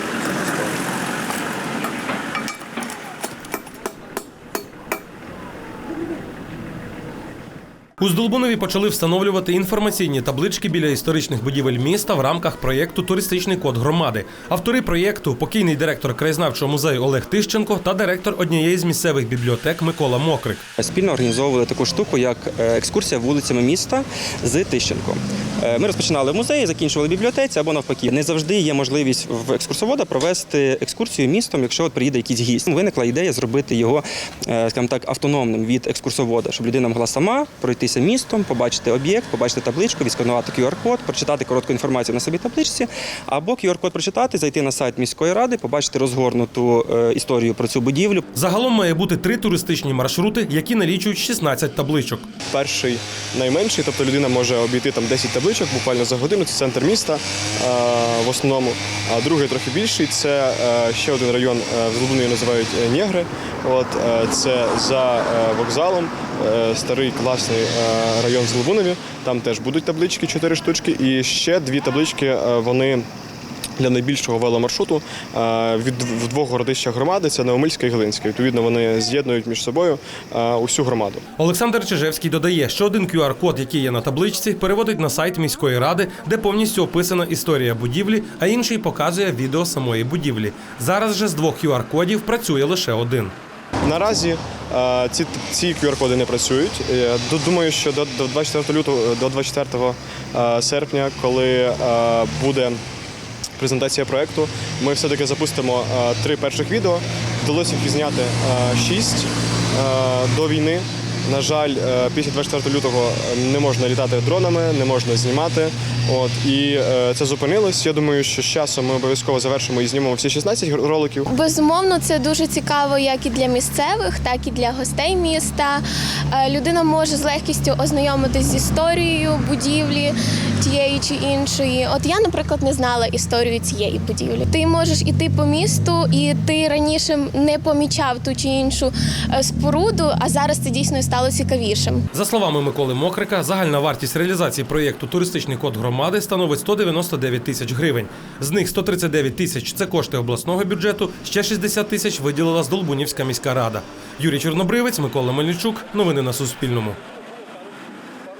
так. У Здолбунові почали встановлювати інформаційні таблички біля історичних будівель міста в рамках проєкту Туристичний код громади. Автори проєкту покійний директор краєзнавчого музею Олег Тищенко та директор однієї з місцевих бібліотек Микола Мокрик. Спільно організовували таку штуку, як е, екскурсія вулицями міста з Тищенком. Е, Ми розпочинали в музеї, закінчували бібліотеці або навпаки. Не завжди є можливість в екскурсовода провести екскурсію містом, якщо от приїде якийсь гість. Виникла ідея зробити його, е, скажімо так, автономним від екскурсовода, щоб людина могла сама пройтися містом, побачити об'єкт, побачити табличку, відсканувати QR-код, прочитати коротку інформацію на собі табличці, або QR-код прочитати, зайти на сайт міської ради, побачити розгорнуту е, історію про цю будівлю, Загалом має бути три туристичні маршрути, які налічують 16 табличок. Перший найменший, тобто людина може обійти там 10 табличок буквально за годину. Це центр міста е, в основному. А другий трохи більший це е, ще один район в Злобуні називають Нєгри. От це за вокзалом. Е, Старий класний е, район в Злобунові. Там теж будуть таблички, чотири штучки, і ще дві таблички. е, Вони для найбільшого веломаршруту від в двох городищах громади це Неомильська і Глинська. Відповідно, вони з'єднують між собою усю громаду. Олександр Чижевський додає, що один QR-код, який є на табличці, переводить на сайт міської ради, де повністю описана історія будівлі, а інший показує відео самої будівлі. Зараз же з двох QR-кодів працює лише один. Наразі е, ці, ці QR-коди не працюють. Е, Думаю, що до, до 24 лютого, до 24 е, серпня, коли буде презентація проекту, ми все-таки запустимо три перших відео. Вдалося їх зняти шість до війни. На жаль, е, після 24 лютого не можна літати дронами, не можна знімати. От і е, це зупинилось. Я думаю, що з часом ми обов'язково завершимо і знімемо всі 16 роликів. Безумовно, це дуже цікаво як і для місцевих, так і для гостей міста. Е, Людина може з легкістю ознайомитись з історією будівлі тієї чи іншої. От я, наприклад, не знала історію цієї будівлі. Ти можеш іти по місту, і ти раніше не помічав ту чи іншу е, споруду, а зараз це дійсно стало цікавішим. За словами Миколи Мокрика, загальна вартість реалізації проєкту Туристичний код громади становить 199 тисяч гривень. З них 139 тисяч це кошти обласного бюджету, ще 60 тисяч виділила Здолбунівська міська рада. Юрій Чорнобривець, Микола Мельничук. Новини на Суспільному.